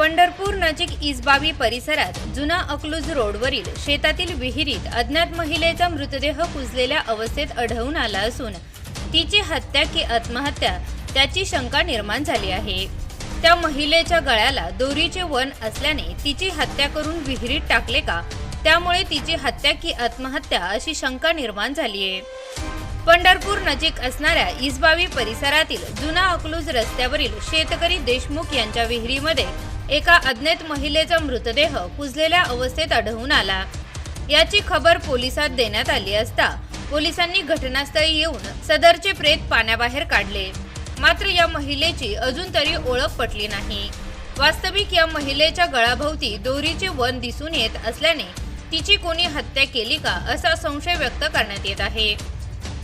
पंढरपूर नजीक इजबावी परिसरात जुना अकलूज रोडवरील शेतातील विहिरीत अज्ञात महिलेचा मृतदेह कुजलेल्या अवस्थेत आढळून आला असून तिची हत्या की आत्महत्या त्याची शंका निर्माण झाली आहे. त्या महिलेच्या गळ्याला दोरीचे वन असल्याने तिची हत्या करून विहिरीत टाकले का? त्यामुळे तिची हत्या की आत्महत्या अशी शंका निर्माण झाली आहे. पंढरपूर नजीक असणाऱ्या इजबावी परिसरातील जुना अकलूज रस्त्यावरील शेतकरी देशमुख यांच्या विहिरीमध्ये एका अज्ञात महिलेचा मृतदेह कुजलेल्या अवस्थेत आढळून आला. याची खबर पोलिसात देण्यात आली असता पोलिसांनी घटनास्थळी येऊन सदरचे प्रेत पाण्याबाहेर काढले. मात्र या महिलेची अजून तरी ओळख पटली नाही. वास्तविक या महिलेच्या गळाभोवती दोरीचे वन दिसून येत असल्याने तिची कोणी हत्या केली का असा संशय व्यक्त करण्यात येत आहे.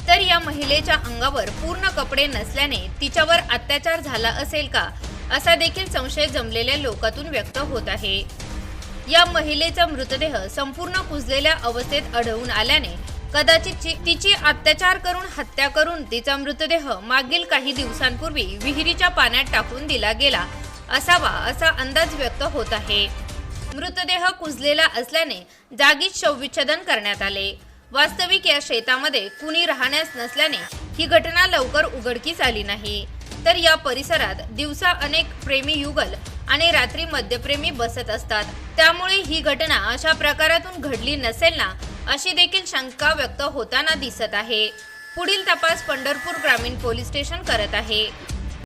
तर या महिलेच्या अंगावर पूर्ण कपडे नसल्याने तिच्यावर अत्याचार झाला असेल का असा देखील संशय जमलेल्या लोकातून व्यक्त होत आहे. या महिलेचा मृतदेह संपूर्ण कुजलेल्या अवस्थेत आढळून आल्याने कदाचित तिची अत्याचार करून हत्या करून तिचा मृतदेह मागील काही दिवसांपूर्वी विहिरीच्या पाण्यात टाकून दिला गेला असावा असा अंदाज व्यक्त होत आहे. मृतदेह कुजलेला असल्याने जागीच शवविच्छेदन करण्यात आले. वास्तविक या शेतामध्ये कुणी राहण्यास नसल्याने ही घटना लवकर उघडकीस आली नाही. तर या परिसरात दिवसा अनेक प्रेमी युगल आणि रात्री मद्यप्रेमी बसत असतात. त्यामुळे ही घटना अशा प्रकारातून घडली नसेल ना अशी देखील शंका व्यक्त होताना दिसत आहे. पुढील तपास पंढरपूर ग्रामीण पोलीस स्टेशन करत आहे.